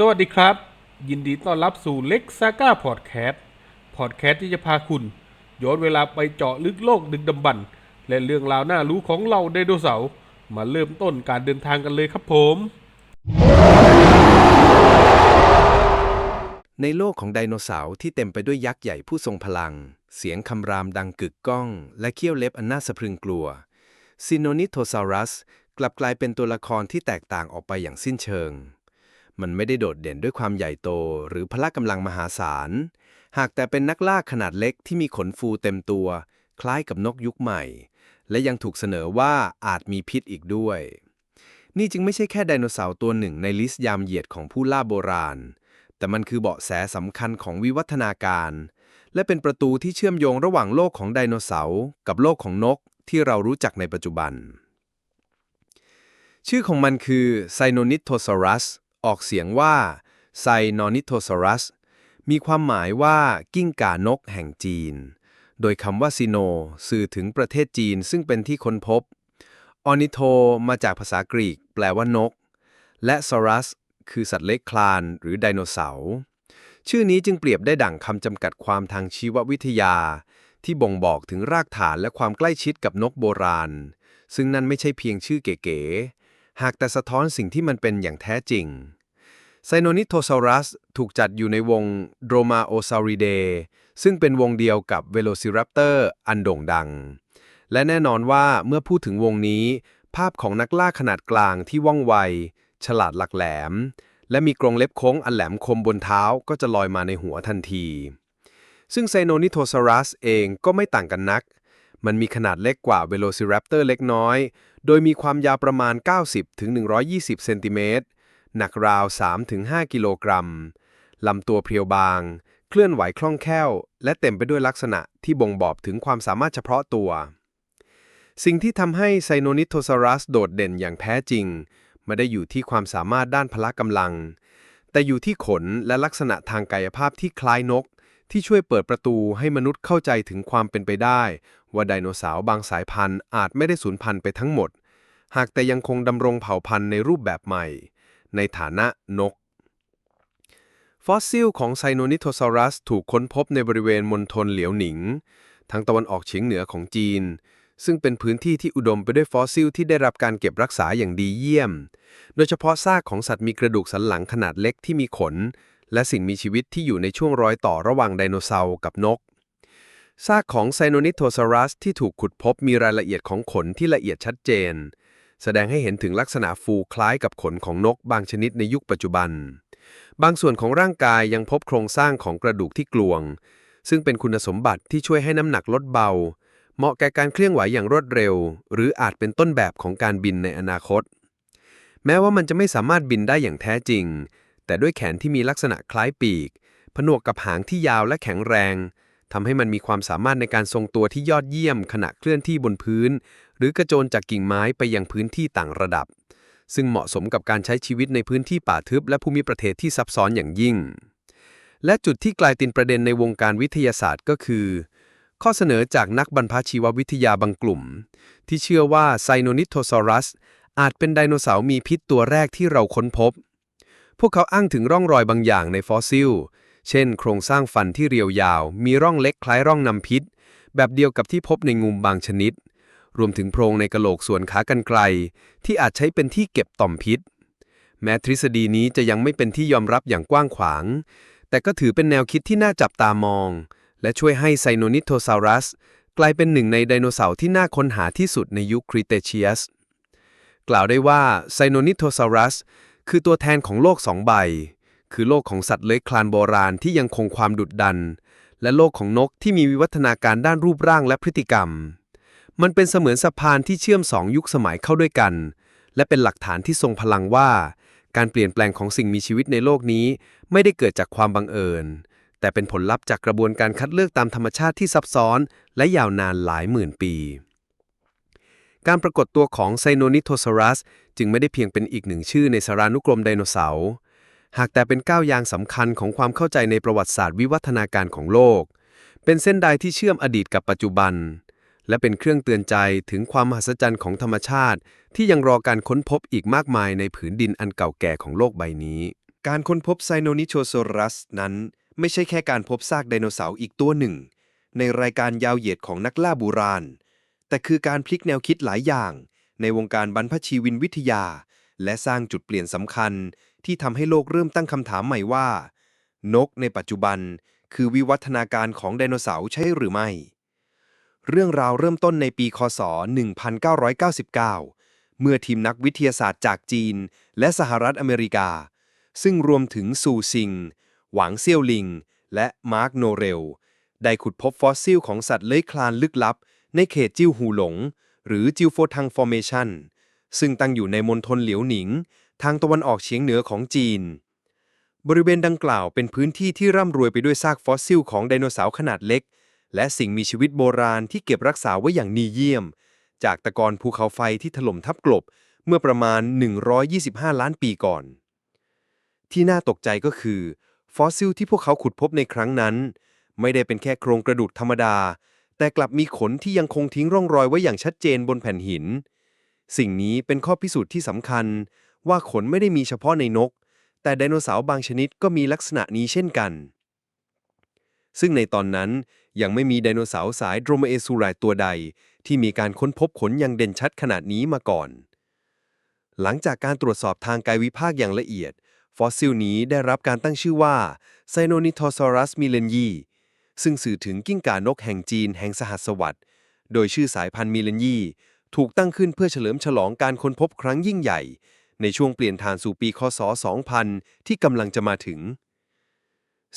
สวัสดีครับ ยินดีต้อนรับสู่เล็กซาก้าพอดแคสต์พอดแคสต์ที่จะพาคุณ ย้อนเวลาไปเจาะลึกโลกดึกดำบรรพ์และเรื่องราวน่ารู้ของเราไดโนเสาร์มาเริ่มต้นการเดินทางกันเลยครับผม ในโลกของไดโนเสาร์ที่เต็มไปด้วยยักษ์ใหญ่ผู้ทรงพลัง เสียงคำรามดังกึกก้อง และเขี้ยวเล็บอันน่าสะพรึงกลัวซิโนนิโทซารัส กลับกลายเป็นตัวละครที่แตกต่างออกไปอย่างสิ้นเชิง มันไม่ได้โดดเด่นด้วยความใหญ่โตหรือพละกำลังมหาศาล หากแต่เป็นนักล่าขนาดเล็กที่มีขนฟูเต็มตัว คล้ายกับนกยุคใหม่ และยังถูกเสนอว่าอาจมีพิษอีกด้วย นี่จึงไม่ใช่แค่ไดโนเสาร์ตัวหนึ่งในลิสต์ยามเหยียดของผู้ล่าโบราณ แต่มันคือเบาะแสสำคัญของวิวัฒนาการ และเป็นประตูที่เชื่อมโยงระหว่างโลกของไดโนเสาร์กับโลกของนกที่เรารู้จักในปัจจุบัน ชื่อของมันคือ Cynonithosaurus อ ออกเสียงว่า Cynonithosaurus มีความหมายว่ากิ้งก่านกแห่งจีน โดยคำว่าซิโน สื่อถึงประเทศจีนซึ่งเป็นที่ค้นพบ ออนิโทมาจากภาษากรีกแปลว่านก และซอรัส คือสัตว์เล็กคลานหรือไดโนเสาร์ชื่อนี้จึงเปรียบได้ดั่งคำจำกัดความทางชีววิทยา ที่บ่งบอกถึงรากฐานและความใกล้ชิดกับนกโบราณ ซึ่งนั่นไม่ใช่เพียงชื่อเก๋ๆ หากแต่สะท้อนสิ่งที่มันเป็นอย่างแท้จริง ไซโนนิโทซารัสถูกจัดอยู่ในวง Dromaeosauridae ซึ่งเป็นวงเดียวกับ Velociraptor อันโด่งดัง และแน่นอนว่าเมื่อพูดถึงวงนี้ ภาพของนักล่าขนาดกลางที่ว่องไว ฉลาดหลักแหลม และมีกรงเล็บโค้งอันแหลมคมบนเท้าก็จะลอยมาในหัวทันที ซึ่งไซโนนิโทซารัสเองก็ไม่ต่างกันนัก มันมีขนาดเล็กกว่า Velociraptor เล็กน้อย โดยมีความยาวประมาณ 90-120 เซนติเมตร หนักราว 3-5 กิโลกรัม ลำตัวเพรียวบาง เคลื่อนไหวคล่องแคล่ว และเต็มไปด้วยลักษณะที่บ่งบอกถึงความสามารถเฉพาะตัว สิ่งที่ทำให้ไซโนนิโทซารัสโดดเด่นอย่างแท้จริง ไม่ได้อยู่ที่ความสามารถด้านพละกำลัง แต่อยู่ที่ขนและลักษณะทางกายภาพที่คล้ายนก ที่ช่วยเปิดประตูให้มนุษย์เข้าใจถึงความเป็นไปได้ ว่าไดโนเสาร์บางสายพันธุ์อาจไม่ได้สูญพันธุ์ไปทั้งหมด หากแต่ยังคงดำรงเผ่าพันธุ์ในรูปแบบใหม่ ในฐานะนก ฟอสซิลของไซโนนิโทซารัสถูกค้นพบในบริเวณมณฑลเหลียวหนิง ทางตะวันออกเฉียงเหนือของจีน ซึ่งเป็นพื้นที่ที่อุดมไปด้วยฟอสซิลที่ได้รับการเก็บรักษาอย่างดีเยี่ยม โดยเฉพาะซากของสัตว์มีกระดูกสันหลังขนาดเล็กที่มีขน และสิ่งมีชีวิตที่อยู่ในช่วงรอยต่อระหว่างไดโนเสาร์กับนกซากของไซโนนิโทซารัสที่ถูกขุดพบมีรายละเอียดของขนที่ละเอียดชัดเจน แสดงให้เห็นถึงลักษณะฟูคล้ายกับขนของนกบางชนิดในยุคปัจจุบัน บางส่วนของร่างกายยังพบโครงสร้างของกระดูกที่กลวง ซึ่งเป็นคุณสมบัติที่ช่วยให้น้ำหนักลดเบา เหมาะแก่การเคลื่อนไหวอย่างรวดเร็ว หรืออาจเป็นต้นแบบของการบินในอนาคต แม้ว่ามันจะไม่สามารถบินได้อย่างแท้จริง แต่ด้วยแขนที่มีลักษณะคล้ายปีก ผนวกกับหางที่ยาวและแข็งแรงทำให้มันมีความสามารถในการทรงตัวที่ยอดเยี่ยมขณะเคลื่อนที่บนพื้น หรือกระโจนจากกิ่งไม้ไปยังพื้นที่ต่างระดับ ซึ่งเหมาะสมกับการใช้ชีวิตในพื้นที่ป่าทึบและภูมิประเทศที่ซับซ้อนอย่างยิ่ง และจุดที่กลายเป็นประเด็นในวงการวิทยาศาสตร์ก็คือ ข้อเสนอจากนักบรรพชีววิทยาบางกลุ่ม ที่เชื่อว่าไซโนนิโทซารัสอาจเป็นไดโนเสาร์มีพิษตัวแรกที่เราค้นพบ พวกเขาอ้างถึงร่องรอยบางอย่างในฟอสซิล เช่น โครงสร้างฟันที่เรียวยาว มีร่องเล็กคล้ายร่องนำพิษ แบบเดียวกับที่พบในงูบางชนิด รวมถึงโพรงในกระโหลกส่วนขากรรไกรที่อาจใช้เป็นที่เก็บต่อมพิษ แม้ทฤษฎีนี้จะยังไม่เป็นที่ยอมรับอย่างกว้างขวาง แต่ก็ถือเป็นแนวคิดที่น่าจับตามอง และช่วยให้ไซโนนิโทซารัสกลายเป็นหนึ่งในไดโนเสาร์ที่น่าค้นหาที่สุดในยุคคริเตเชียส กล่าวได้ว่าไซโนนิโทซารัสคือตัวแทนของโลกสองใบ คือโลกของสัตว์เลื้อยคลานโบราณที่ยังคงความดุดดัน และโลกของนกที่มีวิวัฒนาการด้านรูปร่างและพฤติกรรม มันเป็นเสมือนสะพานที่เชื่อมสองยุคสมัยเข้าด้วยกัน และเป็นหลักฐานที่ทรงพลังว่า การเปลี่ยนแปลงของสิ่งมีชีวิตในโลกนี้ ไม่ได้เกิดจากความบังเอิญ แต่เป็นผลลัพธ์จากกระบวนการคัดเลือกตามธรรมชาติที่ซับซ้อน และยาวนานหลายหมื่นปี การปรากฏตัวของไซโนนิโทซารัสจึงไม่ได้เพียงเป็นอีกหนึ่งชื่อในสารานุกรมไดโนเสาร์หากแต่เป็นก้าวยางสำคัญของความเข้าใจในประวัติศาสตร์วิวัฒนาการของโลก เป็นเส้นใดที่เชื่อมอดีตกับปัจจุบัน และเป็นเครื่องเตือนใจถึงความมหัศจรรย์ของธรรมชาติ ที่ยังรอการค้นพบอีกมากมายในผืนดินอันเก่าแก่ของโลกใบนี้ การค้นพบไซโนนิโชโซรัสนั้น ไม่ใช่แค่การพบซากไดโนเสาร์อีกตัวหนึ่ง ในรายการยาวเหยียดของนักล่าโบราณ แต่คือการพลิกแนวคิดหลายอย่าง ในวงการบรรพชีวินวิทยา และสร้างจุดเปลี่ยนสำคัญ ที่ทำให้โลกเริ่มตั้งคำถามใหม่ว่า นกในปัจจุบัน คือวิวัฒนาการของไดโนเสาร์ใช่หรือไม่ เรื่องราวเริ่มต้นในปีคศ 1999 เมื่อทีมนักวิทยาศาสตร์จากจีน และสหรัฐอเมริกา ซึ่งรวมถึงซูซิง หวังเซี่ยวลิง และมาร์กโนเรล ได้ขุดพบฟอสซิลของสัตว์เลื้อยคลานลึกลับ ในเขตจิ้วหูหลง หรือจิวโฟทังฟอร์เมชันซึ่งตั้งอยู่ในมณฑลเหลียวหนิง ทางตะวันออกเฉียงเหนือของจีน บริเวณดังกล่าวเป็นพื้นที่ที่ร่ำรวยไปด้วยซากฟอสซิลของไดโนเสาร์ขนาดเล็ก และสิ่งมีชีวิตโบราณที่เก็บรักษาไว้อย่างดีเยี่ยม จากตะกอนภูเขาไฟที่ถล่มทับกลบ เมื่อประมาณ 125 ล้านปีก่อน ที่น่าตกใจก็คือ ฟอสซิลที่พวกเขาขุดพบในครั้งนั้น ไม่ได้เป็นแค่โครงกระดูกธรรมดา แต่กลับมีขนที่ยังคงทิ้งร่องรอยไว้อย่างชัดเจนบนแผ่นหิน สิ่งนี้เป็นข้อพิสูจน์ที่สำคัญ ว่าขนไม่ได้มีเฉพาะในนก แต่ไดโนเสาร์บางชนิดก็มีลักษณะนี้เช่นกัน ซึ่งในตอนนั้น ยังไม่มีไดโนเสาร์สายโดรมเอซูไรตัวใด ที่มีการค้นพบขนอย่างเด่นชัดขนาดนี้มาก่อน หลังจากการตรวจสอบทางกายวิภาคอย่างละเอียด ฟอสซิลนี้ได้รับการตั้งชื่อว่าไซโนนิโทซอรัสมิเลนยีซึ่งสื่อถึงกิ้งก่านกแห่งจีนแห่งสหัสวรรษโดยชื่อสายพันธุ์มิเลนยีถูกตั้งขึ้นเพื่อเฉลิมฉลองการค้นพบครั้งยิ่งใหญ่ ในช่วงเปลี่ยนผ่านสู่ปีคศ 2000 ที่กำลังจะมาถึง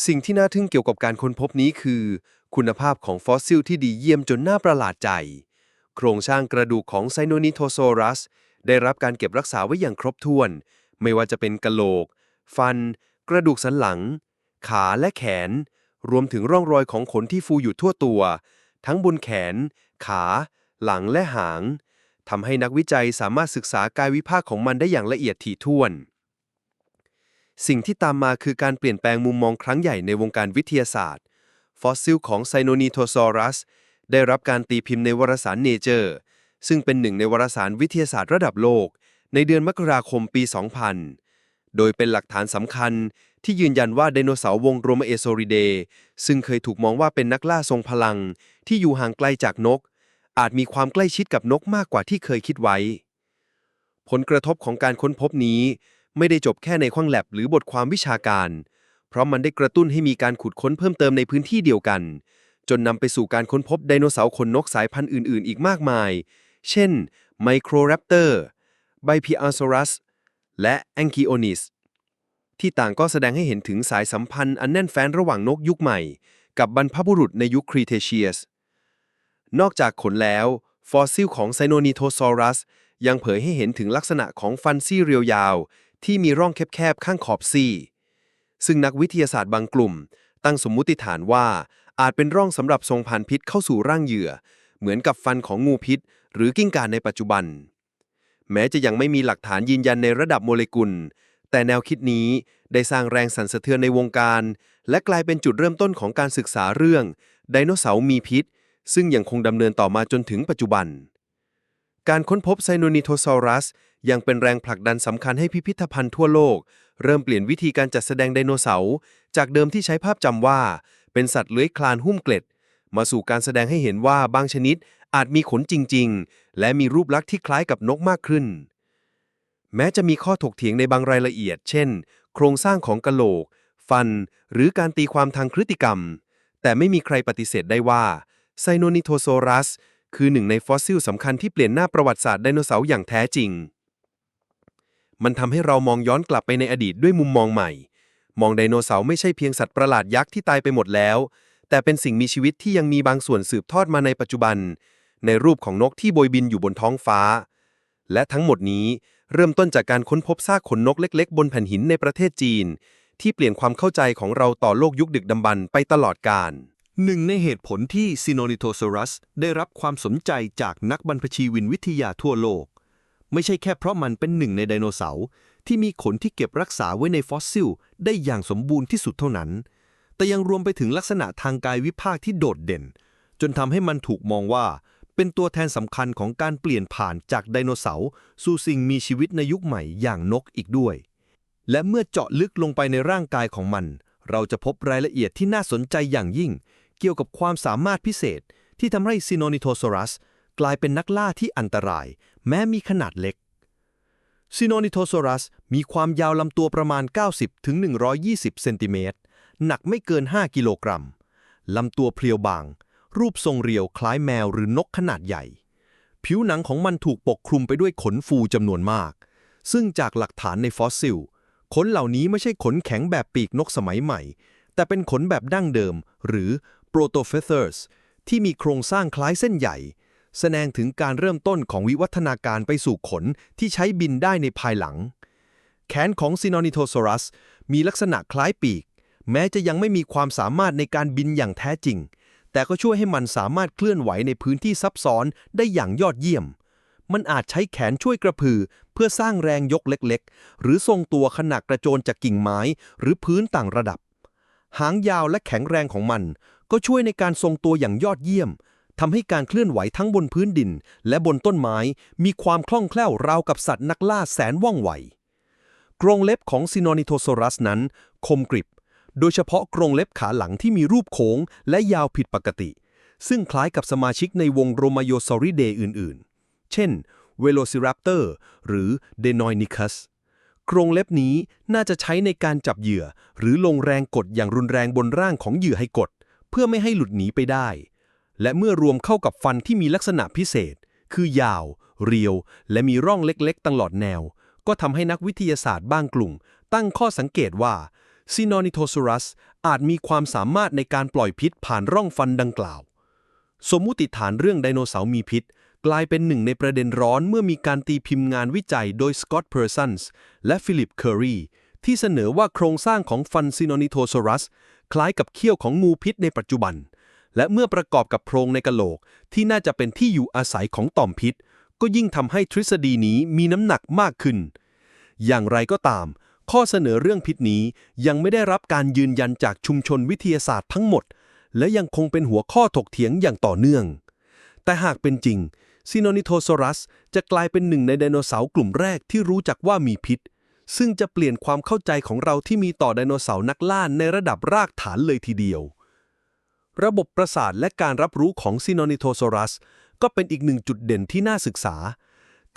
สิ่งที่น่าทึ่งเกี่ยวกับการค้นพบนี้คือ คุณภาพของฟอสซิลที่ดีเยี่ยมจนน่าประหลาดใจ โครงสร้างกระดูกของไซโนนิโทโซรัส ได้รับการเก็บรักษาไว้อย่างครบถ้วน ไม่ว่าจะเป็นกะโหลก ฟัน กระดูกสันหลัง ขาและแขน รวมถึงร่องรอยของขนที่ฟูอยู่ทั่วตัว ทั้งบนแขน ขา หลังและหางทำให้นักวิจัยสามารถศึกษากายวิภาคของมันได้อย่างละเอียดถี่ถ้วน สิ่งที่ตามมาคือการเปลี่ยนแปลงมุมมองครั้งใหญ่ในวงการวิทยาศาสตร์ ฟอสซิลของไซโนนีโทซอรัส ได้รับการตีพิมพ์ในวารสารเนเจอร์ ซึ่งเป็นหนึ่งในวารสารวิทยาศาสตร์ระดับโลก ในเดือนมกราคมปี 2000 โดยเป็นหลักฐานสำคัญที่ยืนยันว่าไดโนเสาร์วงโรมาเอโซริเดซึ่งเคยถูกมองว่าเป็นนักล่าทรงพลัง ที่อยู่ห่างไกลจากนก อาจมีความใกล้ชิดกับนกมากกว่าที่เคยคิดไว้ ผลกระทบของการค้นพบนี้ ไม่ได้จบแค่ในข้างแลบหรือบทความวิชาการ เพราะมันได้กระตุ้นให้มีการขุดค้นเพิ่มเติมในพื้นที่เดียวกัน จนนำไปสู่การค้นพบไดโนเสาร์ขนนกสายพันธุ์อื่น ๆ อีกมากมาย เช่นไมโครแรปเตอร์ไบพิอาโซรัสและแองกิโอนิสที่ต่างก็แสดงให้เห็นถึงสายสัมพันธ์อันแน่นแฟ้นระหว่างนกยุคใหม่ กับบรรพบุรุษในยุคครีเทเชียส นอกจากขนแล้ว ฟอสซิลของไซโนนิโทซอรัส ยังเผยให้เห็นถึงลักษณะของฟันซี่เรียวยาว ที่มีร่องแคบๆข้างขอบซี่ ซึ่งนักวิทยาศาสตร์บางกลุ่ม ตั้งสมมุติฐานว่า อาจเป็นร่องสำหรับส่งผ่านพิษเข้าสู่ร่างเหยื่อ เหมือนกับฟันของงูพิษ หรือกิ้งก่าในปัจจุบัน แม้จะยังไม่มีหลักฐานยืนยันในระดับโมเลกุล แต่แนวคิดนี้ได้สร้างแรงสั่นสะเทือนในวงการ และกลายเป็นจุดเริ่มต้นของการศึกษาเรื่อง ไดโนเสาร์มีพิษ ซึ่งยังคงดำเนินต่อมาจนถึงปัจจุบัน การค้นพบไซโนนิโทซอรัส ยังเป็นแรงผลักดันสำคัญให้พิพิธภัณฑ์ทั่วโลก เริ่มเปลี่ยนวิธีการจัดแสดงไดโนเสาร์จากเดิมที่ใช้ภาพจำว่า เป็นสัตว์เลื้อยคลานหุ้มเกล็ด มาสู่การแสดงให้เห็นว่าบางชนิดอาจมีขนจริง ๆ และมีรูปลักษณ์ที่คล้ายกับนกมากขึ้น แม้จะมีข้อถกเถียงในบางรายละเอียด เช่น โครงสร้างของกะโหลก ฟัน หรือการตีความทางพฤติกรรม แต่ไม่มีใครปฏิเสธได้ว่าไซโนนิโทโซรัสคือหนึ่งในฟอสซิลสำคัญที่เปลี่ยนหน้าประวัติศาสตร์ไดโนเสาร์อย่างแท้จริง มันทำให้เรามองย้อนกลับไปในอดีตด้วยมุมมองใหม่ มองไดโนเสาร์ไม่ใช่เพียงสัตว์ประหลาดยักษ์ที่ตายไปหมดแล้ว แต่เป็นสิ่งมีชีวิตที่ยังมีบางส่วนสืบทอดมาในปัจจุบัน ในรูปของนกที่โบยบินอยู่บนท้องฟ้า และทั้งหมดนี้เริ่มต้นจากการค้นพบซากขนนกเล็ก ๆ บนแผ่นหินในประเทศจีน ที่เปลี่ยนความเข้าใจของเราต่อโลกยุคดึกดำบรรพ์ไปตลอดกาลหนึ่งในเหตุผลที่ซิโนนิโทซอรัสได้รับความสนใจจากนักบรรพชีวินวิทยาทั่วโลก ไม่ใช่แค่เพราะมันเป็นหนึ่งในไดโนเสาร์ที่มีขนที่เก็บรักษาไว้ในฟอสซิล ได้อย่างสมบูรณ์ที่สุดเท่านั้น แต่ยังรวมไปถึงลักษณะทางกายวิภาคที่โดดเด่น จนทำให้มันถูกมองว่า เป็นตัวแทนสำคัญของการเปลี่ยนผ่านจากไดโนเสาร์สู่สิ่งมีชีวิตในยุคใหม่อย่างนกอีกด้วย และเมื่อเจาะลึกลงไปในร่างกายของมัน เราจะพบรายละเอียดที่น่าสนใจอย่างยิ่ง เกี่ยวกับความสามารถพิเศษที่ทำให้ซิโนนิโทซอรัส กลายเป็นนักล่าที่อันตราย แม้มีขนาดเล็กซิโนนิโทซอรัสมีความยาวลำตัวประมาณ 90ถึง120 เซนติเมตร หนักไม่เกิน 5 กิโลกรัม ลำตัวเพรียวบาง รูปทรงเรียวคล้ายแมวหรือนกขนาดใหญ่ ผิวหนังของมันถูกปกคลุมไปด้วยขนฟูจำนวนมาก ซึ่งจากหลักฐานในฟอสซิล ขนเหล่านี้ไม่ใช่ขนแข็งแบบปีกนกสมัยใหม่ แต่เป็นขนแบบดั้งเดิม หรือ protofeathers ที่มีโครงสร้างคล้ายเส้นใหญ่ แสดงถึงการเริ่มต้นของวิวัฒนาการไปสู่ขนที่ใช้บินได้ในภายหลัง แขนของซินอนิโทซอรัสมีลักษณะคล้ายปีก แม้จะยังไม่มีความสามารถในการบินอย่างแท้จริง แต่ก็ช่วยให้มันสามารถเคลื่อนไหวในพื้นที่ซับซ้อนได้อย่างยอดเยี่ยม มันอาจใช้แขนช่วยกระพือ เพื่อสร้างแรงยกเล็กๆ หรือทรงตัวขณะกระโจนจากกิ่งไม้ หรือพื้นต่างระดับ หางยาวและแข็งแรงของมัน ก็ช่วยในการทรงตัวอย่างยอดเยี่ยม ทำให้การเคลื่อนไหวทั้งบนพื้นดิน และบนต้นไม้ มีความคล่องแคล่วราวกับสัตว์นักล่าแสนว่องไว กรงเล็บของซินอนิโทซอรัสนั้น คมกริบ โดยเฉพาะกรงเล็บขาหลังที่มีรูปโค้งและยาวผิดปกติ ซึ่งคล้ายกับสมาชิกในวงโรมาโยซอริเดอื่นๆ เช่นเวโลซิรัปเตอร์หรือเดนอยนิคัสกรงเล็บนี้น่าจะใช้ในการจับเหยื่อ หรือลงแรงกดอย่างรุนแรงบนร่างของเหยื่อให้กด เพื่อไม่ให้หลุดหนีไปได้ และเมื่อรวมเข้ากับฟันที่มีลักษณะพิเศษ คือยาว เรียว และมีร่องเล็กๆตลอดแนว ก็ทำให้นักวิทยาศาสตร์บางกลุ่ม ตั้งข้อสังเกตว่าซินอนิโทซอรัสอาจมีความสามารถในการปล่อยพิษผ่านร่องฟันดังกล่าว สมมุติฐานเรื่องไดโนเสาร์มีพิษ กลายเป็นหนึ่งในประเด็นร้อนเมื่อมีการตีพิมพ์งานวิจัยโดยสกอตต์เพอร์ซันส์และฟิลิปเคอรีที่เสนอว่าโครงสร้างของฟันซินอนิโทซอรัส คล้ายกับเขี้ยวของงูพิษในปัจจุบัน และเมื่อประกอบกับโพรงในกะโหลก ที่น่าจะเป็นที่อยู่อาศัยของต่อมพิษ ก็ยิ่งทำให้ทฤษฎีนี้มีน้ำหนักมากขึ้น อย่างไรก็ตาม ข้อเสนอเรื่องพิษนี้ยังไม่ได้รับการยืนยันจากชุมชนวิทยาศาสตร์ทั้งหมด และยังคงเป็นหัวข้อถกเถียงอย่างต่อเนื่อง แต่หากเป็นจริงซิโนนิโทซอรัสจะกลายเป็นหนึ่งในไดโนเสาร์กลุ่มแรกที่รู้จักว่ามีพิษ ซึ่งจะเปลี่ยนความเข้าใจของเราที่มีต่อไดโนเสาร์นักล่าในระดับรากฐานเลยทีเดียว ระบบประสาทและการรับรู้ของซิโนนิโทซอรัส ก็เป็นอีกหนึ่งจุดเด่นที่น่าศึกษา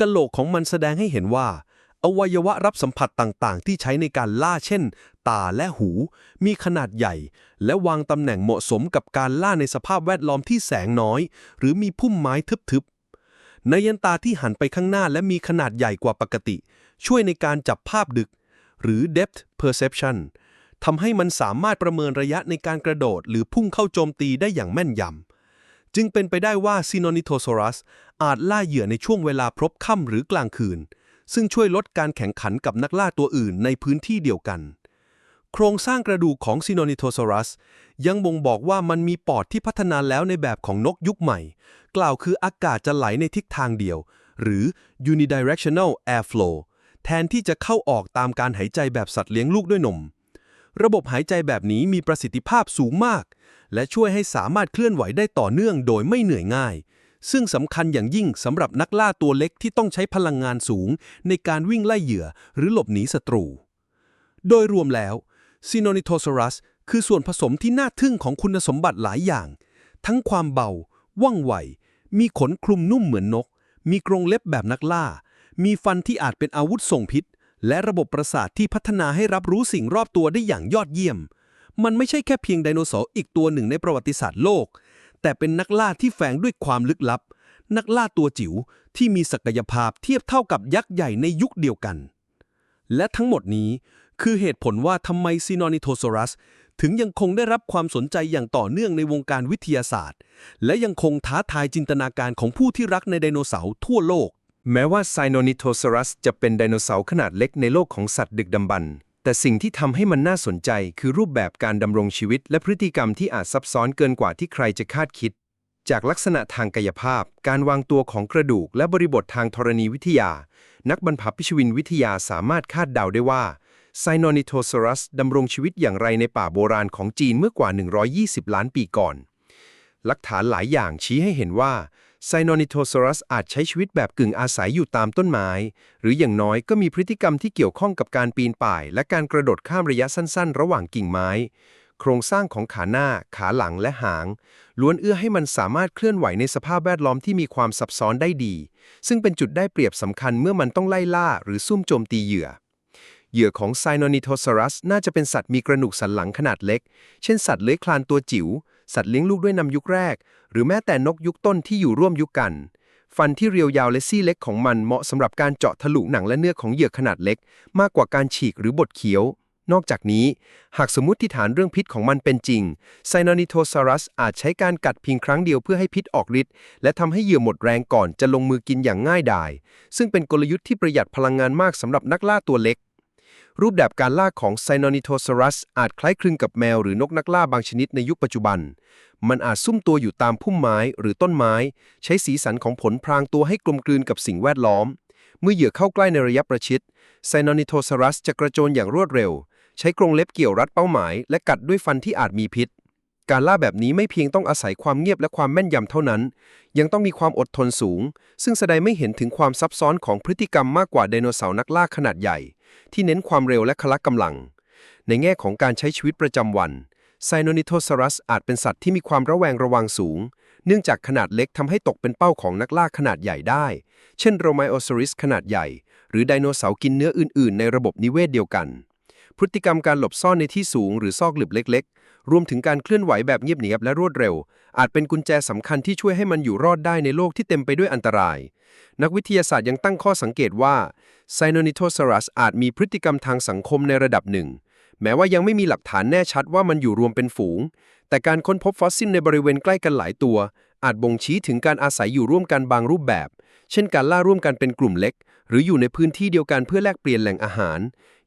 กะโหลกของมันแสดงให้เห็นว่า อวัยวะรับสัมผัสต่างๆ ที่ใช้ในการล่าเช่น ตาและหู มีขนาดใหญ่ และวางตำแหน่งเหมาะสมกับการล่าในสภาพแวดล้อมที่แสงน้อย หรือมีพุ่มไม้ทึบๆในยันตาที่หันไปข้างหน้าและมีขนาดใหญ่กว่าปกติ ช่วยในการจับภาพดึก หรือ depth perception ทำให้มันสามารถประเมินระยะในการกระโดด หรือพุ่งเข้าโจมตีได้อย่างแม่นยำ จึงเป็นไปได้ว่าซิโนนิโทซอรัสอาจล่าเหยื่อในช่วงเวลาพรบค่ำหรือกลางคืน ซึ่งช่วยลดการแข่งขันกับนักล่าตัวอื่นในพื้นที่เดียวกัน โครงสร้างกระดูกของซิโนนิโทซอรัสยังบ่งบอกว่ามันมีปอดที่พัฒนาแล้วในแบบของนกยุคใหม่ กล่าวคืออากาศจะไหลในทิศทางเดียว หรือ unidirectional airflow แทนที่จะเข้าออกตามการหายใจแบบสัตว์เลี้ยงลูกด้วยนม ระบบหายใจแบบนี้มีประสิทธิภาพสูงมาก และช่วยให้สามารถเคลื่อนไหวได้ต่อเนื่องโดยไม่เหนื่อยง่าย ซึ่งสำคัญอย่างยิ่งสำหรับนักล่าตัวเล็กที่ต้องใช้พลังงานสูง ในการวิ่งไล่เหยื่อหรือหลบหนีศัตรู โดยรวมแล้วซิโนนิโทซอรัสคือส่วนผสมที่น่าทึ่งของคุณสมบัติหลายอย่าง ทั้งความเบา ว่องไว มีขนคลุมนุ่มเหมือนนก มีกรงเล็บแบบนักล่า มีฟันที่อาจเป็นอาวุธส่งพิษ และระบบประสาทที่พัฒนาให้รับรู้สิ่งรอบตัวได้อย่างยอดเยี่ยม มันไม่ใช่แค่เพียงไดโนเสาร์อีกตัวหนึ่งในประวัติศาสตร์โลก แต่เป็นนักล่าที่แฝงด้วยความลึกลับ นักล่าตัวจิ๋วที่มีศักยภาพเทียบเท่ากับยักษ์ใหญ่ในยุคเดียวกัน และทั้งหมดนี้คือเหตุผลว่าทำไมซีนอนิโทซอรัสถึงยังคงได้รับความสนใจอย่างต่อเนื่องในวงการวิทยาศาสตร์ และยังคงท้าทายจินตนาการของผู้ที่รักในไดโนเสาร์ทั่วโลก แม้ว่าไซโนนิโทซอรัสจะเป็นไดโนเสาร์ขนาดเล็กในโลกของสัตว์ดึกดำบรรพ์แต่สิ่งที่ทำให้มันน่าสนใจคือรูปแบบการดำรงชีวิต และพฤติกรรมที่อาจซับซ้อนเกินกว่าที่ใครจะคาดคิด จากลักษณะทางกายภาพ การวางตัวของกระดูก และบริบททางธรณีวิทยา นักบรรพพิชวินวิทยาสามารถคาดเดาได้ว่าไซโนนิโทซอรัสดำรงชีวิตอย่างไรในป่าโบราณของจีนเมื่อกว่า 120 ล้านปีก่อน หลักฐานหลายอย่างชี้ให้เห็นว่า ไซโนนิโทซอรัสอาจใช้ชีวิตแบบกึ่งอาศัยอยู่ตามต้นไม้ หรืออย่างน้อยก็มีพฤติกรรมที่เกี่ยวข้องกับการปีนป่าย และการกระโดดข้ามระยะสั้นๆ ระหว่างกิ่งไม้ โครงสร้างของขาหน้า ขาหลังและหาง ล้วนเอื้อให้มันสามารถเคลื่อนไหวในสภาพแวดล้อมที่มีความซับซ้อนได้ดี ซึ่งเป็นจุดได้เปรียบสำคัญเมื่อมันต้องไล่ล่า หรือซุ่มโจมตีเหยื่อเหยื่อของไซโนนิโทซอรัสน่าจะเป็นสัตว์มีกระดูกสันหลังขนาดเล็ก เช่นสัตว์เลื้อยคลานตัวจิ๋ว สัตว์เลี้ยงลูกด้วยนำยุคแรก หรือแม้แต่นกยุคต้นที่อยู่ร่วมยุคกัน ฟันที่เรียวยาวและซี่เล็กของมันเหมาะสำหรับการเจาะทะลุหนังและเนื้อของเหยื่อขนาดเล็ก มากกว่าการฉีกหรือบดเคี้ยวนอกจากนี้ หากสมมติฐานเรื่องพิษของมันเป็นจริงไซโนนิโทซอรัสอาจใช้การกัดเพียงครั้งเดียวเพื่อให้พิษออกฤทธิ์และทำให้เหยื่อหมดแรงก่อนจะลงมือกินอย่างง่ายดาย ซึ่งเป็นกลยุทธ์ที่ประหยัดพลังงานมากสำหรับนักล่าตัวเล็ก รูปแบบการล่าของไซโนนิโทซอรัสอาจคล้ายคลึงกับแมวหรือนกนักล่าบางชนิดในยุคปัจจุบัน มันอาจซุ่มตัวอยู่ตามพุ่มไม้หรือต้นไม้ ใช้สีสันของผลพรางตัวให้กลมกลืนกับสิ่งแวดล้อม เมื่อเหยื่อเข้าใกล้ในระยะประชิดไซโนนิโทซอรัสจะกระโจนอย่างรวดเร็ว ใช้กรงเล็บเกี่ยวรัดเป้าหมาย และกัดด้วยฟันที่อาจมีพิษ การล่าแบบนี้ไม่เพียงต้องอาศัยความเงียบและความแม่นยำเท่านั้น ยังต้องมีความอดทนสูง ซึ่งแสดงไม่เห็นถึงความซับซ้อนของพฤติกรรมมากกว่าไดโนเสาร์นักล่าขนาดใหญ่ ที่เน้นความเร็วและพละกำลัง ในแง่ของการใช้ชีวิตประจำวันไซโนนิโทซอรัสอาจเป็นสัตว์ที่มีความระแวงระวังสูง เนื่องจากขนาดเล็กทำให้ตกเป็นเป้าของนักล่าขนาดใหญ่ได้ เช่นโรไมโอซอริสขนาดใหญ่ หรือไดโนเสาร์กินเนื้ออื่น ๆ ในระบบนิเวศเดียวกัน พฤติกรรมการหลบซ่อนในที่สูงหรือซอกหลืบเล็ก ๆ รวมถึงการเคลื่อนไหวแบบเงียบเนียบและรวดเร็ว อาจเป็นกุญแจสำคัญที่ช่วยให้มันอยู่รอดได้ในโลกที่เต็มไปด้วยอันตราย นักวิทยาศาสตร์ยังตั้งข้อสังเกตว่าไซโนนิโทซอรัสอาจมีพฤติกรรมทางสังคมในระดับหนึ่ง แม้ว่ายังไม่มีหลักฐานแน่ชัดว่ามันอยู่รวมเป็นฝูง แต่การค้นพบฟอสซิลในบริเวณใกล้กันหลายตัว อาจบ่งชี้ถึงการอาศัยอยู่ร่วมกันบางรูปแบบ เช่นการล่าร่วมกันเป็นกลุ่มเล็ก หรืออยู่ในพื้นที่เดียวกันเพื่อแลกเปลี่ยนแหล่งอาหาร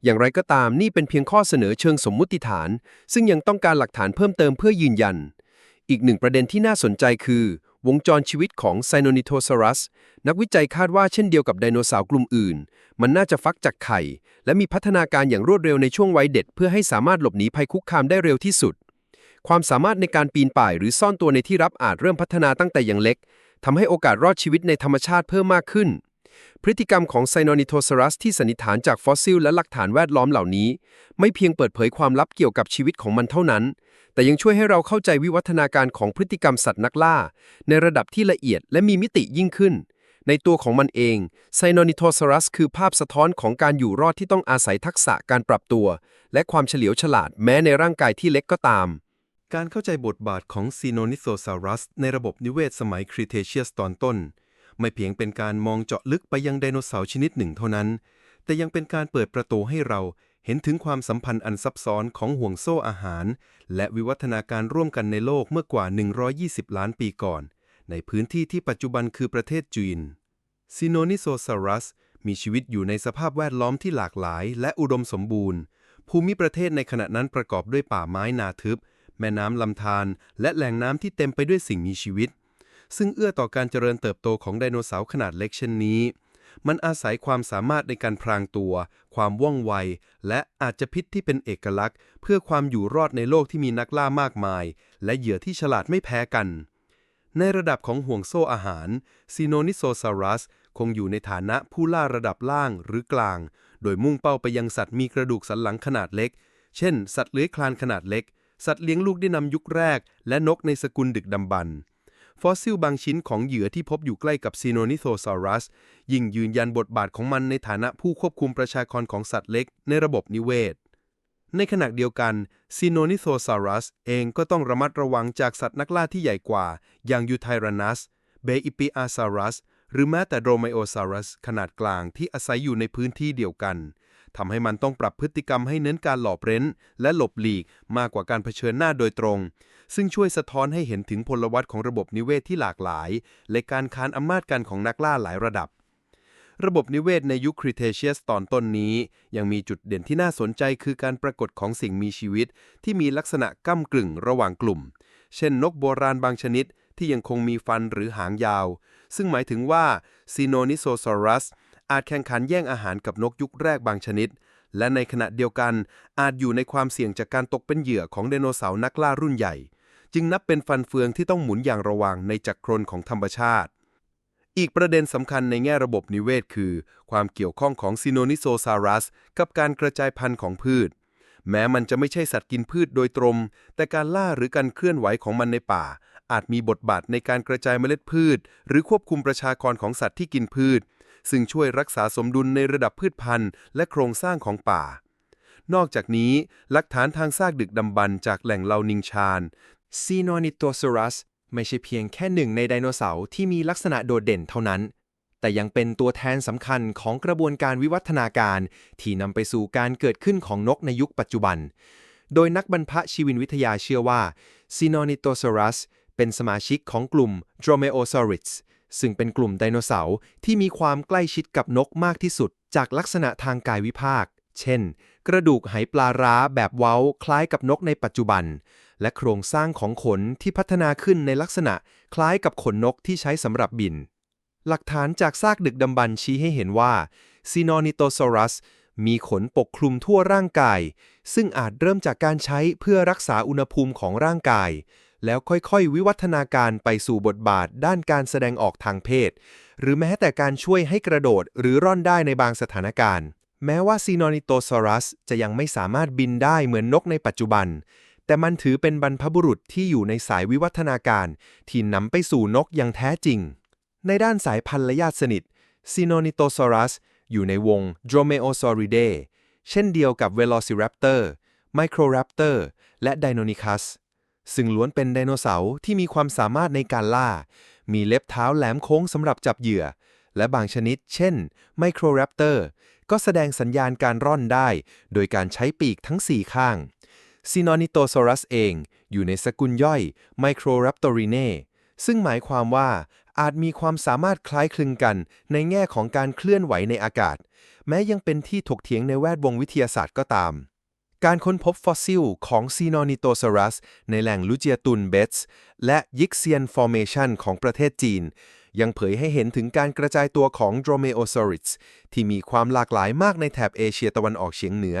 อย่างไรก็ตามนี่เป็นเพียงข้อเสนอเชิงสมมุติฐาน ซึ่งยังต้องการหลักฐานเพิ่มเติมเพื่อยืนยัน อีกหนึ่งประเด็นที่น่าสนใจคือ วงจรชีวิตของไซโนนิโทซอรัส นักวิจัยคาดว่าเช่นเดียวกับไดโนเสาร์กลุ่มอื่น มันน่าจะฟักจากไข่ และมีพัฒนาการอย่างรวดเร็วในช่วงวัยเด็กเพื่อให้สามารถหลบหนีภัยคุกคามได้เร็วที่สุด ความสามารถในการปีนป่ายหรือซ่อนตัวในที่รับอาจเริ่มพัฒนาตั้งแต่ยังเล็กทำให้โอกาสรอดชีวิตในธรรมชาติเพิ่มมากขึ้น พฤติกรรมของไซโนนิโทซอรัสที่สันนิษฐานจากฟอสซิลและหลักฐานแวดล้อมเหล่านี้ ไม่เพียงเปิดเผยความลับเกี่ยวกับชีวิตของมันเท่านั้น แต่ยังช่วยให้เราเข้าใจวิวัฒนาการของพฤติกรรมสัตว์นักล่า ในระดับที่ละเอียดและมีมิติยิ่งขึ้น ในตัวของมันเองไซโนนิโทซอรัสคือภาพสะท้อนของการอยู่รอดที่ต้องอาศัยทักษะการปรับตัว และความเฉลียวฉลาดแม้ในร่างกายที่เล็กก็ตามการเข้าใจบทบาทของซีโนนิโซซารัสในระบบนิเวศสมัยครีเทเชียสตอนต้น ไม่เพียงเป็นการมองเจาะลึกไปยังไดโนเสาร์ชนิดหนึ่งเท่านั้น แต่ยังเป็นการเปิดประตูให้เราเห็นถึงความสัมพันธ์อันซับซ้อนของห่วงโซ่อาหาร และวิวัฒนาการร่วมกันในโลกเมื่อกว่า 120 ล้านปีก่อน ในพื้นที่ที่ปัจจุบันคือประเทศจีนซีโนนิโซซารัสมีชีวิตอยู่ในสภาพแวดล้อมที่หลากหลาย และอุดมสมบูรณ์ ภูมิประเทศในขณะนั้นประกอบด้วยป่าไม้นาทึบ แม่น้ำลำธารและแหล่งน้ำที่เต็มไปด้วยสิ่งมีชีวิต ซึ่งเอื้อต่อการเจริญเติบโตของไดโนเสาร์ขนาดเล็กเช่นนี้ มันอาศัยความสามารถในการพรางตัว ความว่องไว และอาจจะพิษที่เป็นเอกลักษณ์ เพื่อความอยู่รอดในโลกที่มีนักล่ามากมาย และเหยื่อที่ฉลาดไม่แพ้กัน ในระดับของห่วงโซ่อาหารซีโนนิโซซารัสคงอยู่ในฐานะผู้ล่าระดับล่างหรือกลาง โดยมุ่งเป้าไปยังสัตว์มีกระดูกสันหลังขนาดเล็ก เช่น สัตว์เลื้อยคลานขนาดเล็ก สัตว์เลี้ยงลูกได้นำยุคแรก และนกในสกุลดึกดำบรรพ์ ฟอสซิลบางชิ้นของเหยื่อที่พบอยู่ใกล้กับซีโนนิโซซารัส ยิ่งยืนยันบทบาทของมันในฐานะผู้ควบคุมประชากรของสัตว์เล็กในระบบนิเวศ ในขณะเดียวกันซีโนนิโซซารัสเองก็ต้องระมัดระวังจากสัตว์นักล่าที่ใหญ่กว่า อย่างยูไทรานัส เบอิปิอาซารัส หรือแม้แต่โดไมโอซารัสขนาดกลางที่อาศัยอยู่ในพื้นที่เดียวกัน ทำให้มันต้องปรับพฤติกรรมให้เน้นการหลอบเร้น และหลบหลีกมากกว่าการเผชิญหน้าโดยตรง ซึ่งช่วยสะท้อนให้เห็นถึงพลวัตของระบบนิเวศที่หลากหลาย และการค้านอำนาจกันของนักล่าหลายระดับ ระบบนิเวศในยุคคริเทเชียสตอนต้นนี้ ยังมีจุดเด่นที่น่าสนใจคือการปรากฏของสิ่งมีชีวิต ที่มีลักษณะก้ากึ่งระหว่างกลุ่ม เช่น นกโบราณบางชนิดที่ยังคงมีฟันหรือหางยาว ซึ่งหมายถึงว่าซีโนนิโซซอรัส อาจแข่งขันแย่งอาหารกับนกยุคแรกบางชนิด และในขณะเดียวกันอาจอยู่ในความเสี่ยงจากการตกเป็นเหยื่อของไดโนเสาร์นักล่ารุ่นใหญ่ จึงนับเป็นฟันเฟืองที่ต้องหมุนอย่างระวังในจักรกลของธรรมชาติ อีกประเด็นสำคัญในแง่ระบบนิเวศคือ ความเกี่ยวข้องของซิโนนิโซซารัส กับการกระจายพันธุ์ของพืช แม้มันจะไม่ใช่สัตว์กินพืชโดยตรง แต่การล่าหรือการเคลื่อนไหวของมันในป่าอาจมีบทบาทในการกระจายเมล็ดพืช หรือควบคุมประชากรของสัตว์ที่กินพืช ซึ่งช่วยรักษาสมดุลในระดับพืชพันธุ์ และโครงสร้างของป่า นอกจากนี้ หลักฐานทางซากดึกดำบรรพ์จากแหล่งเลานิงชานซีโนนิโตซอรัสไม่ใช่เพียงแค่หนึ่งในไดโนเสาร์ที่มีลักษณะโดดเด่นเท่านั้น แต่ยังเป็นตัวแทนสำคัญของกระบวนการวิวัฒนาการ ที่นำไปสู่การเกิดขึ้นของนกในยุคปัจจุบัน โดยนักบรรพชีวินวิทยาเชื่อว่าซีโนนิโตซอรัสเป็นสมาชิกของกลุ่ม Dromaeosaurids ซึ่งเป็นกลุ่มไดโนเสาร์ที่มีความใกล้ชิดกับนกมากที่สุด จากลักษณะทางกายวิภาค เช่น กระดูกไหปลาร้าแบบเว้าคล้ายกับนกในปัจจุบัน และโครงสร้างของขนที่พัฒนาขึ้นในลักษณะคล้ายกับขนนกที่ใช้สำหรับบิน หลักฐานจากซากดึกดำบรรพ์ชี้ให้เห็นว่าซีโนนิโตซอรัสมีขนปกคลุมทั่วร่างกาย ซึ่งอาจเริ่มจากการใช้เพื่อรักษาอุณหภูมิของร่างกาย แล้วค่อยๆ วิวัฒนาการไปสู่บทบาทด้านการแสดงออกทางเพศ หรือแม้แต่การช่วยให้กระโดดหรือร่อนได้ในบางสถานการณ์ แม้ว่าซีโนนิโตซอรัสจะยังไม่สามารถบินได้เหมือนนกในปัจจุบัน แต่มันถือเป็นบรรพบุรุษที่อยู่ในสายวิวัฒนาการ ที่นำไปสู่นกอย่างแท้จริง ในด้านสายพันธุ์และญาติสนิทซีโนนิโตซอรัสอยู่ในวง Dromaeosauridae เช่นเดียวกับ Velociraptor Microraptor และ Deinonychus ซึ่งล้วนเป็นไดโนเสาร์ที่มีความสามารถในการล่า มีเล็บเท้าแหลมโค้งสำหรับจับเหยื่อ และบางชนิด เช่น Microraptor ก็แสดงสัญญาณการร่อนได้ โดยการใช้ปีกทั้ง 4 ข้าง Synonytosaurus เอง อยู่ในสกุลย่อย Microraptorinae ซึ่งหมายความว่าอาจมีความสามารถคล้ายคลึงกันในแง่ของการเคลื่อนไหวในอากาศ แม้ยังเป็นที่ถกเถียงในแวดวงวิทยาศาสตร์ก็ตาม การค้นพบฟอสซิลของซีโนนิโตซอรัส ในแหล่งลูเจียตุนเบตส์และยิกเซียนฟอร์เมชันของประเทศจีน ยังเผยให้เห็นถึงการกระจายตัวของ Dromaeosaurids ที่มีความหลากหลายมากในแถบเอเชียตะวันออกเฉียงเหนือ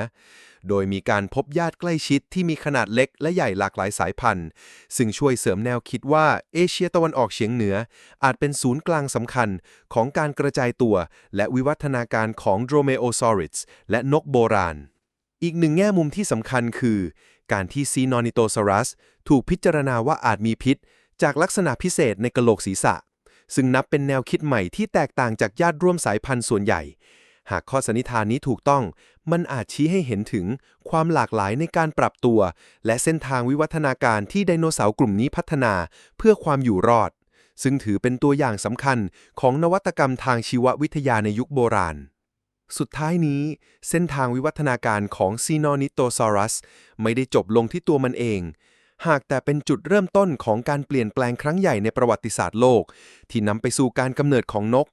โดยมีการพบญาติใกล้ชิดที่มีขนาดเล็กและใหญ่หลากหลายสายพันธุ์ ซึ่งช่วยเสริมแนวคิดว่าเอเชียตะวันออกเฉียงเหนือ อาจเป็นศูนย์กลางสำคัญของการกระจายตัว และวิวัฒนาการของ Dromaeosaurids และนกโบราณ อีกหนึ่งแง่มุมที่สำคัญคือ การที่ซีนอนิโตซอรัสถูกพิจารณาว่าอาจมีพิษ จากลักษณะพิเศษในกระโหลกศีรษะ ซึ่งนับเป็นแนวคิดใหม่ที่แตกต่างจากญาติร่วมสายพันธุ์ส่วนใหญ่ หากข้อสันนิษฐานนี้ถูกต้อง มันอาจชี้ให้เห็นถึงความหลากหลายในการปรับตัว และเส้นทางวิวัฒนาการที่ไดโนเสาร์กลุ่มนี้พัฒนาเพื่อความอยู่รอด ซึ่งถือเป็นตัวอย่างสำคัญของนวัตกรรมทางชีววิทยาในยุคโบราณ สุดท้ายนี้ เส้นทางวิวัฒนาการของซีโนนิโตซอรัส ไม่ได้จบลงที่ตัวมันเอง หากแต่เป็นจุดเริ่มต้นของการเปลี่ยนแปลงครั้งใหญ่ในประวัติศาสตร์โลก ที่นำไปสู่การกำเนิดของนก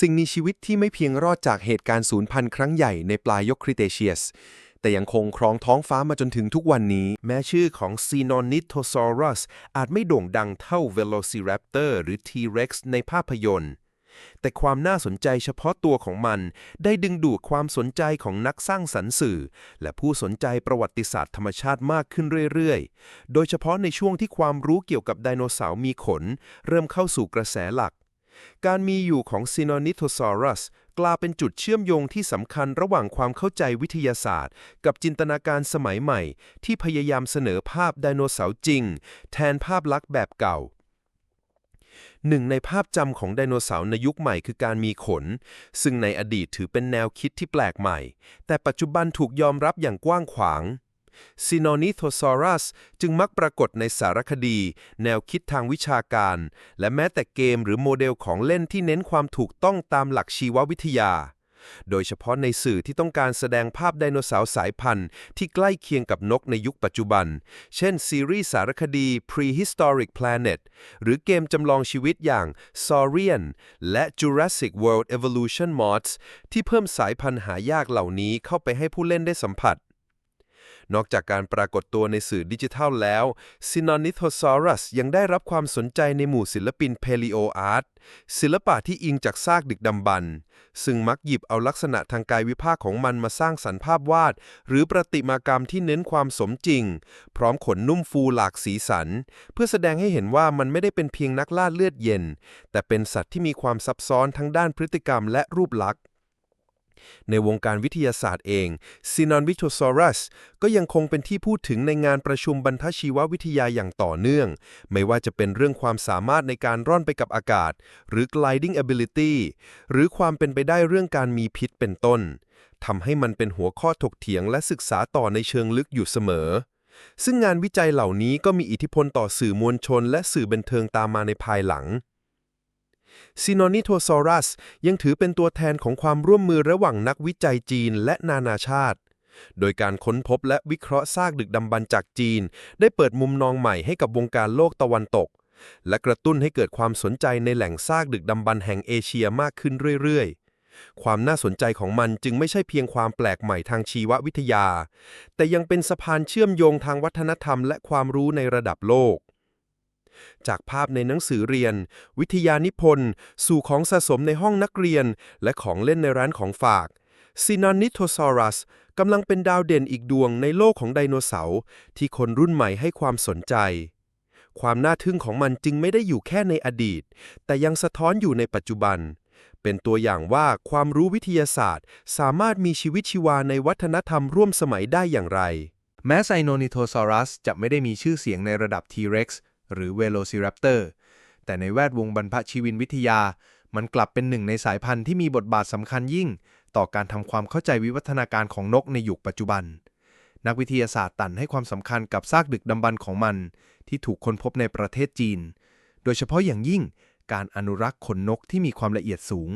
สิ่งมีชีวิตที่ไม่เพียงรอดจากเหตุการณ์สูญพันธุ์ครั้งใหญ่ในปลายยุคคริเตเชียส แต่ยังคงครองท้องฟ้ามาจนถึงทุกวันนี้ แม้ชื่อของ Synonythosaurus อาจไม่โด่งดังเท่า Velociraptor หรือ T-Rex ในภาพยนตร์ แต่ความน่าสนใจเฉพาะตัวของมัน ได้ดึงดูดความสนใจของนักสร้างสรรค์สื่อ และผู้สนใจประวัติศาสตร์ธรรมชาติมากขึ้นเรื่อยๆ โดยเฉพาะในช่วงที่ความรู้เกี่ยวกับไดโนเสาร์มีขน เริ่มเข้าสู่กระแสหลัก การมีอยู่ของ Synonythosaurus กลายเป็นจุดเชื่อมโยงที่สำคัญระหว่างความเข้าใจวิทยาศาสตร์ กับจินตนาการสมัยใหม่ ที่พยายามเสนอภาพไดโนเสาร์จริง แทนภาพลักษณ์แบบเก่า หนึ่งในภาพจำของไดโนเสาร์ในยุคใหม่คือการมีขน ซึ่งในอดีตถือเป็นแนวคิดที่แปลกใหม่ แต่ปัจจุบันถูกยอมรับอย่างกว้างขวางซีโนนิโทซอรัสจึงมักปรากฏในสารคดี แนวคิดทางวิชาการ และแม้แต่เกมหรือโมเดลของเล่นที่เน้นความถูกต้องตามหลักชีววิทยา โดยเฉพาะในสื่อที่ต้องการแสดงภาพไดโนเสาร์สายพันธุ์ ที่ใกล้เคียงกับนกในยุคปัจจุบัน เช่น ซีรีส์สารคดี Prehistoric Planet หรือเกมจำลองชีวิตอย่าง Saurian และ Jurassic World Evolution Mods ที่เพิ่มสายพันธุ์หายากเหล่านี้เข้าไปให้ผู้เล่นได้สัมผัส นอกจากการปรากฏตัวในสื่อดิจิทัลแล้ว Sinonithosaurus ยังได้รับความสนใจในหมู่ศิลปิน Paleo Art ศิลปะที่อิงจากซากดึกดำบรรพ์ซึ่งมักหยิบเอาลักษณะทางกายวิภาคของมันมาสร้างสรรค์ภาพวาด หรือประติมากรรมที่เน้นความสมจริง พร้อมขนนุ่มฟูหลากสีสัน เพื่อแสดงให้เห็นว่ามันไม่ได้เป็นเพียงนักล่าเลือดเย็น แต่เป็นสัตว์ที่มีความซับซ้อนทั้งด้านพฤติกรรมและรูปลักษณ์ ในวงการวิทยาศาสตร์เอง Sinonvitosaurus ก็ยังคงเป็นที่พูดถึงในงานประชุมบรรทชีววิทยาอย่างต่อเนื่อง ไม่ว่าจะเป็นเรื่องความสามารถในการร่อนไปกับอากาศ หรือ gliding ability หรือความเป็นไปได้เรื่องการมีพิษเป็นต้นทำให้มันเป็นหัวข้อถกเถียงและศึกษาต่อในเชิงลึกอยู่เสมอ ซึ่งงานวิจัยเหล่านี้ก็มีอิทธิพลต่อสื่อมวลชน และสื่อบันเทิงตามมาในภายหลัง Sinonitosaurus ยังถือเป็นตัวแทนของความร่วมมือระหว่างนักวิจัยจีนและนานาชาติ โดยการค้นพบและวิเคราะห์ซากดึกดำบรรจากจีน ได้เปิดมุมนองใหม่ให้กับวงการโลกตะวันตก และกระตุ้นให้เกิดความสนใจในแหล่งซากดึกดำบรรพ์แห่งเอเชียมากขึ้นเรื่อยๆความน่าสนใจของมันจึงไม่ใช่เพียงความแปลกใหม่ทางชีววิทยา แต่ยังเป็นสะพานเชื่อมโยงทางวัฒนธรรมและความรู้ในระดับโลก จากภาพในหนังสือเรียน วิทยานิพนธ์ สู่ของสะสมในห้องนักเรียน และของเล่นในร้านของฝาก Sinonithosaurus กำลังเป็นดาวเด่นอีกดวงในโลกของไดโนเสาร์ที่คนรุ่นใหม่ให้ความสนใจ ความน่าทึ่งของมันจึงไม่ได้อยู่แค่ในอดีต แต่ยังสะท้อนอยู่ในปัจจุบัน เป็นตัวอย่างว่าความรู้วิทยาศาสตร์ สามารถมีชีวิตชีวาในวัฒนธรรมร่วมสมัยได้อย่างไร แม้ไซโนนิโทซอรัสจะไม่ได้มีชื่อเสียงในระดับ T-Rex หรือ Velociraptor แต่ในแวดวงบรรพชีวินวิทยา มันกลับเป็นหนึ่งในสายพันธุ์ที่มีบทบาทสำคัญยิ่ง ต่อการทำความเข้าใจวิวัฒนาการของนกในยุคปัจจุบัน นักวิทยาศาสตร์ตันให้ความสำคัญกับซากดึกดำบรรพ์ของมัน ที่ถูกค้นพบในประเทศจีน โดยเฉพาะอย่างยิ่งการอนุรักษ์ขนนกที่มีความละเอียดสูง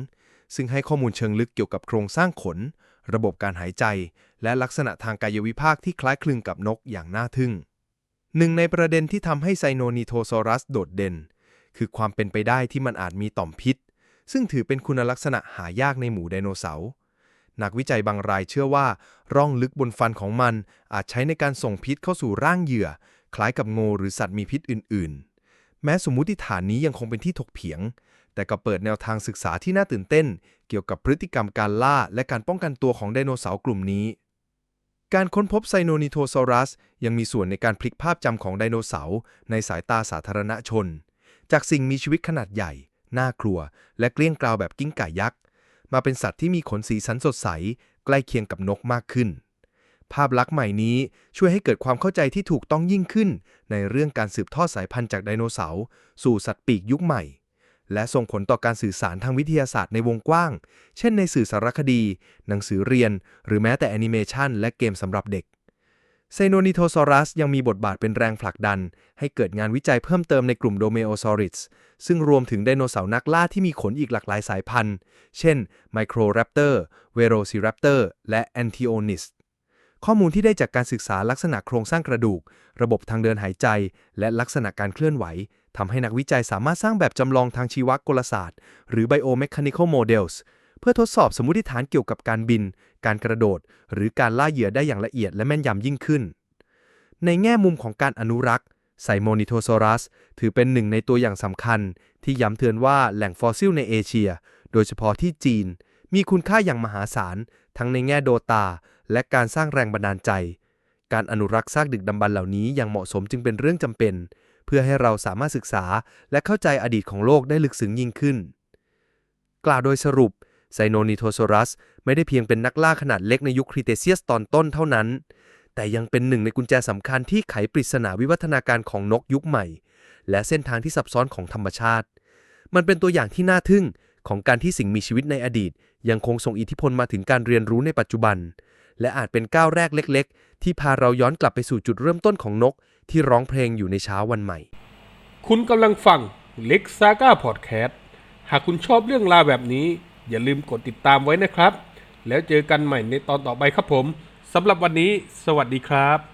ซึ่งให้ข้อมูลเชิงลึกเกี่ยวกับโครงสร้างขน ระบบการหายใจ และลักษณะทางกายวิภาคที่คล้ายคลึงกับนกอย่างน่าทึ่ง หนึ่งในประเด็นที่ทำให้ไซโนนิโทซอรัสโดดเด่น คือความเป็นไปได้ที่มันอาจมีต่อมพิษ ซึ่งถือเป็นคุณลักษณะหายากในหมู่ไดโนเสาร์นักวิจัยบางรายเชื่อว่า ร่องลึกบนฟันของมันอาจใช้ในการส่งพิษเข้าสู่ร่างเหยื่อ คล้ายกับงูหรือสัตว์มีพิษอื่น ๆ แม้สมมุติฐานนี้ยังคงเป็นที่ถกเถียง แต่ก็เปิดแนวทางศึกษาที่น่าตื่นเต้น เกี่ยวกับพฤติกรรมการล่าและการป้องกันตัวของไดโนเสาร์กลุ่มนี้ การค้นพบไซโนนิโทซอรัส ยังมีส่วนในการพลิกภาพจำของไดโนเสาร์ในสายตาสาธารณชน จากสิ่งมีชีวิตขนาดใหญ่ น่ากลัว และเกลี้ยงกลาวแบบกิ้งก่ายักษ์ มาเป็นสัตว์ที่มีขนสีสันสดใส ใกล้เคียงกับนกมากขึ้น ภาพลักษณ์ใหม่นี้ช่วยให้เกิดความเข้าใจที่ถูกต้องยิ่งขึ้น ในเรื่องการสืบทอดสายพันธุ์จากไดโนเสาร์สู่สัตว์ปีกยุคใหม่ และส่งผลต่อการสื่อสารทางวิทยาศาสตร์ในวงกว้าง เช่นในสื่อสารคดี หนังสือเรียน หรือแม้แต่แอนิเมชันและเกมสำหรับเด็กไซโนนิโทซอรัสยังมีบทบาทเป็นแรงผลักดัน ให้เกิดงานวิจัยเพิ่มเติมในกลุ่มโดเมโอซอริสซึ่งรวมถึงไดโนเสาร์นักล่าที่มีขนอีกหลากหลายสายพันธุ์ เช่นไมโครแรปเตอร์เวโรซิแรปเตอร์และแอนทิโอนิสข้อมูลที่ได้จากการศึกษาลักษณะโครงสร้างกระดูก ระบบทางเดินหายใจ และลักษณะการเคลื่อนไหว ทำให้นักวิจัยสามารถสร้างแบบจำลองทางชีวกลศาสตร์ หรือ biomechanical models เพื่อทดสอบสมมติฐานเกี่ยวกับการบิน การกระโดด หรือการล่าเหยื่อได้อย่างละเอียดและแม่นยำยิ่งขึ้น ในแง่มุมของการอนุรักษ์ไซโมนิโทซอรัสถือเป็นหนึ่งในตัวอย่างสำคัญ ที่ย้ำเตือนว่าแหล่งฟอสซิลในเอเชีย โดยเฉพาะที่จีน มีคุณค่าอย่างมหาศาล ทั้งในแง่โดตา และการสร้างแรงบันดาลใจ การอนุรักษ์ซากดึกดำบรรพ์เหล่านี้อย่างเหมาะสมจึงเป็นเรื่องจำเป็น พื่อให้เราสามารถศึกษาและเข้าใจอดีตของโลกได้ลึกซึ้งยิ่งขึ้น กล่าวโดยสรุปไซโนนิโทซอรัสไม่ได้เพียงเป็นนักล่าขนาดเล็กในยุคครีเทเซียสตอนต้นเท่านั้น แต่ยังเป็นหนึ่งในกุญแจสำคัญที่ไขปริศนาวิวัฒนาการของนกยุคใหม่ และเส้นทางที่ซับซ้อนของธรรมชาติ มันเป็นตัวอย่างที่น่าทึ่งของการที่สิ่งมีชีวิตในอดีต ยังคงส่งอิทธิพลมาถึงการเรียนรู้ในปัจจุบัน และอาจเป็นก้าวแรกเล็ก ๆ ที่พาเราย้อนกลับไปสู่จุดเริ่มต้นของนก ที่ร้องเพลงอยู่ในเช้าวันใหม่ คุณกำลังฟังเล็กซาก้าพอดแคสต์หากคุณชอบเรื่องราวแบบนี้ อย่าลืมกดติดตามไว้นะครับ แล้วเจอกันใหม่ในตอนต่อไปครับผมสำหรับวันนี้ สวัสดีครับ